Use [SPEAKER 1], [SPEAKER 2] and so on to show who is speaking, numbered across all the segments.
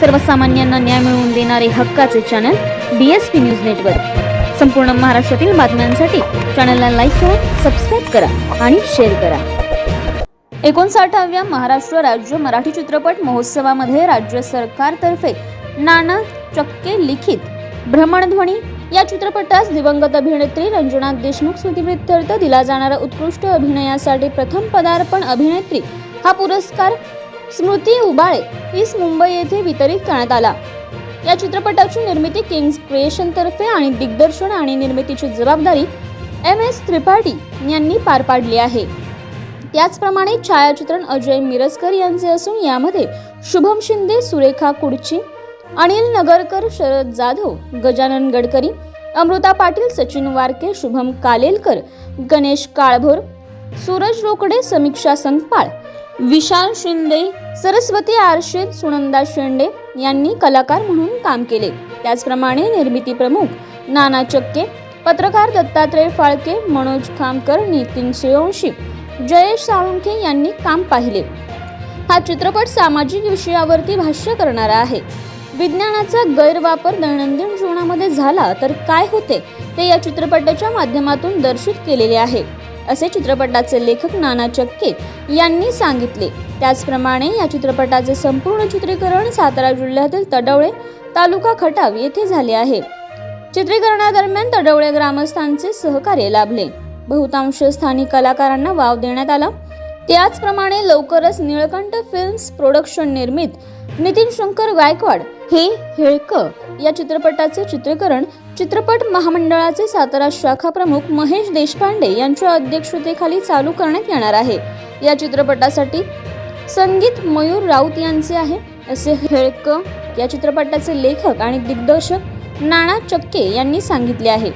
[SPEAKER 1] सर्वसामान्यांना न्याय मिळवून देणारे हक्काचे channel B S P news network संपूर्ण महाराष्ट्रातील बातम्यांसाठी चॅनलला लाईक करा सबस्क्राईब करा आणि शेअर करा. एकोणसाठाव्या महाराष्ट्र राज्य मराठी चित्रपट महोत्सवामध्ये राज्य सरकारतर्फे नाना चक्के लिखित भ्रमणध्वनी या चित्रपटास दिवंगत अभिनेत्री रंजना देशमुख स्मृतिप्रित्यर्थ दिला जाणारा उत्कृष्ट अभिनयासाठी प्रथम पदार्पण अभिनेत्री हा पुरस्कार स्मृती उबाळे हीच मुंबई येथे वितरित करण्यात आला. या चित्रपटाची निर्मिती किंग्स क्रिएशन तर्फे आणि दिग्दर्शन आणि निर्मितीची जबाबदारी एम एस त्रिपाठी यांनी पार पाडली आहे. त्याचप्रमाणे छायाचित्रण अजय मिरजकर यांचे असून यामध्ये शुभम शिंदे सुरेखा कुडची अनिल नगरकर शरद जाधव गजानन गडकरी अमृता पाटील सचिन वारके शुभम कालेलकर गणेश काळभोर सूरज रोकडे समीक्षा संकपाळ विशाल शिंदे सरस्वती आरशेद सुनंदा शेंडे यांनी कलाकार म्हणून काम केले. त्याचप्रमाणे निर्मिती प्रमुख नाना चक्के पत्रकार दत्तात्रय फाळके मनोज खामकर नितीन सूर्यवंशी जयेश साळुंखे यांनी काम पाहिले. हा चित्रपट सामाजिक विषयावरती भाष्य करणारा आहे. विज्ञानाचा गैरवापर दैनंदिन जीवनामध्ये झाला तर काय होते ते या चित्रपटाच्या माध्यमातून दर्शित केलेले आहे. असे चित्रपटाचे लेखक नाना चक्के यांनी सांगितले. त्याचप्रमाणे या चित्रपटाचे संपूर्ण चित्रीकरण सातारा जिल्ह्यातील तडवळे तालुका खटाव येथे झाले आहे. चित्रीकरणादरम्यान तडवळे ग्रामस्थांचे सहकार्य लाभले. बहुतांश स्थानिक कलाकारांना वाव देण्यात आला. त्याचप्रमाणे लवकरच निळकंठ फिल्म्स प्रोडक्शन निर्मित नितीन शंकर गायकवाड हे हेळक या चित्रपटाचे चित्रीकरण चित्रपट महामंडळाचे सातारा शाखा प्रमुख महेश देशपांडे यांच्या अध्यक्षतेखाली चालू करण्यात येणार आहे. या चित्रपटासाठी संगीत मयूर राऊत यांचे आहे. असे हेळक या चित्रपटाचे लेखक आणि दिग्दर्शक नाना चक्के यांनी सांगितले आहे.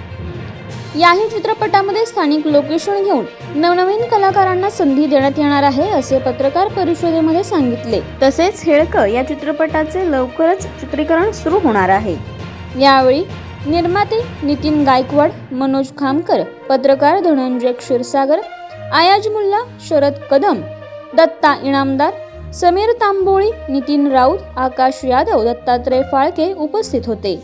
[SPEAKER 1] याही चित्रपटामध्ये स्थानिक लोकेशन घेऊन नवनवीन कलाकारांना संधी देण्यात येणार आहे असे पत्रकार परिषदेमध्ये सांगितले. तसेच हेळक या चित्रपटाचे लवकरच चित्रीकरण सुरू होणार आहे. यावेळी निर्माते नितीन गायकवाड मनोज खामकर पत्रकार धनंजय क्षीरसागर आयाज मुल्ला शरद कदम दत्ता इनामदार समीर तांबोळी नितीन राऊत आकाश यादव दत्तात्रय फाळके उपस्थित होते.